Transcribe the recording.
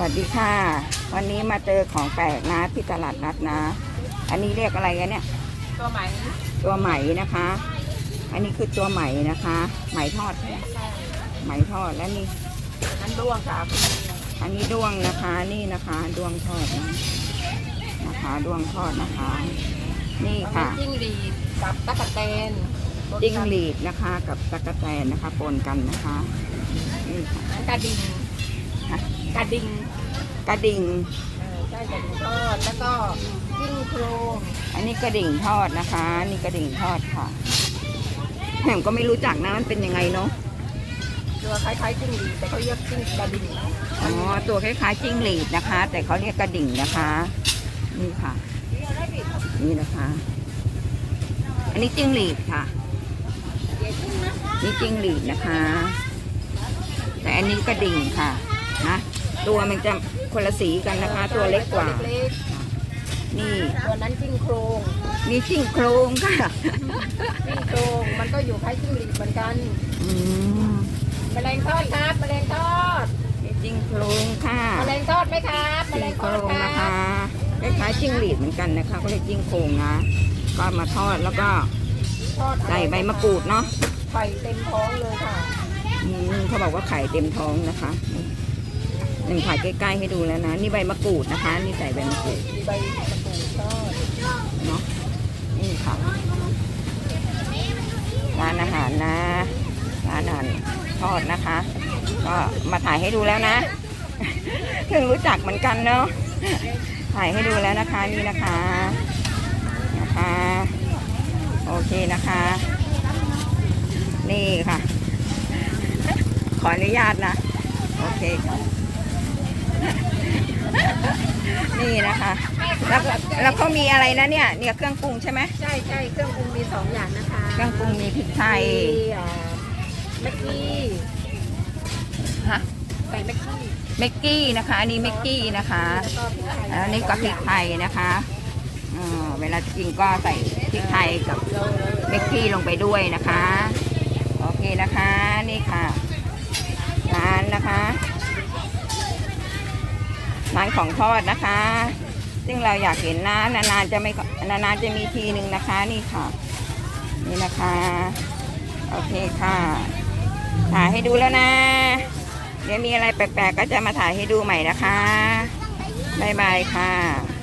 วัสดีค่ะ วันนี้มาเจอของแปลกนะที่ตลาดนัดนะ อันนี้เรียกอะไรกันเนี่ย ตัวไหม ตัวไหมนะคะ อันนี้คือตัวไหมนะคะ ไหมทอดใช่ไหมไหมทอดแล้วนี่อันด้วงค่ะคุณอันนี้ด้วงนะคะนี่นะคะด้วงทอดนะนะคะด้วงทอดนะคะ นี่ค่ะจิ้งหรีดกับตะกะแตนจิ้งหรีดนะคะ กับตะกะแตนนะคะปนกันนะคะนี่ค่ะอันกระดิ่ง กระดิ่งกระดิ่งเออใช่กระดิ่งทอดแล้วก็จิ้งโครงอันนี้กระดิ่งทอดนะคะนี่กระดิ่งทอดค่ะแหมก็ไม่รู้จักนะมันเป็นยังไงเนาะตัวคล้ายๆจิ้งหรีดแต่เขาเรียกจิ้งกระดิ่งอ๋อตัวคล้ายๆจิ้งหรีดนะคะ แต่เขาเรียกกระดิ่งนะคะ นี่ค่ะ นี่นะคะ อันนี้จิ้งหรีดค่ะนี่จิ้งหรีดนะคะ แต่อันนี้กระดิ่งค่ะ นะ ตัวมันจะคนละสีกันนะคะ ตัวเล็กกว่าเล็กนี่ๆตัวนั้นจิ้งโครงมีจิ้งโครงค่ะจิ้งโครงมันก็อยู่คล้ายจิ้งหรีดเหมือนกันอืมแมลงทอดครับแมลงทอดมีจิ้งโครงค่ะแมลงทอดไหมครับแมลจิ้งงโคทอรดงครันะคะบคล้ายๆจิ้งหรีดเหมือนกันนะคะเขาเรียกจิ้งโครงนะก็มาทอดแล้วก็ทอดใส่ใบมะกรูดเนาะไข่เต็มท้องเลยค่ะอืมเขาบอกว่าไข่เต็มท้องนะคะ หนึ่งถ่ายใกล้ๆให้ดูแล้วนะ นี่ใบมะกรูดนะคะ นี่ใส่ใบมะกรูดมีใบมะกรูดทอดเนาะนี่ค่ะร้านอาหารนะร้านอาหารทอดนะคะ ก็มาถ่ายให้ดูแล้วนะเพิ่งรู้จักเหมือนกันเนาะถ่ายให้ดูแล้วนะคะนี่นะคะนะคะโอเคนะคะ นี่ค่ะ ขออนุญาตนะ เคค่ะนี่นะคะ แล้วก็แล้วเขามีอะไรนะเนี่ย เนี่ยเครื่องปรุงใช่ไหมใช่ใช่เครื่องปรุงมีสองอย่างนะคะเครื่องปรุงมีพริกไทยมีอ่าแม็กกี้ฮะใส่แม็กกี้เมกกี้นะคะอันนี้เมกกี้นะคะแล้วก็พริกไทยแล้วอันนี้ก็พริกไทยนะคะอ่าเวลาจะกินก็ใส่พริกไทยกับเราเมกกี้ลงไปด้วยนะคะ โอเคนะคะนี่ค่ะ ร้านนะคะ ร้าน ของทอดนะคะ ซึ่งเราอยากเห็นนะนานๆจะไม่นานๆจะมีทีหนึ่งนะคะนี่ค่ะ นี่นะคะ โอเคค่ะ ถ่ายให้ดูแล้วนะ เดี๋ยวมีอะไรแปลกๆก็จะมาถ่ายให้ดูใหม่นะคะ บ๊ายบายค่ะ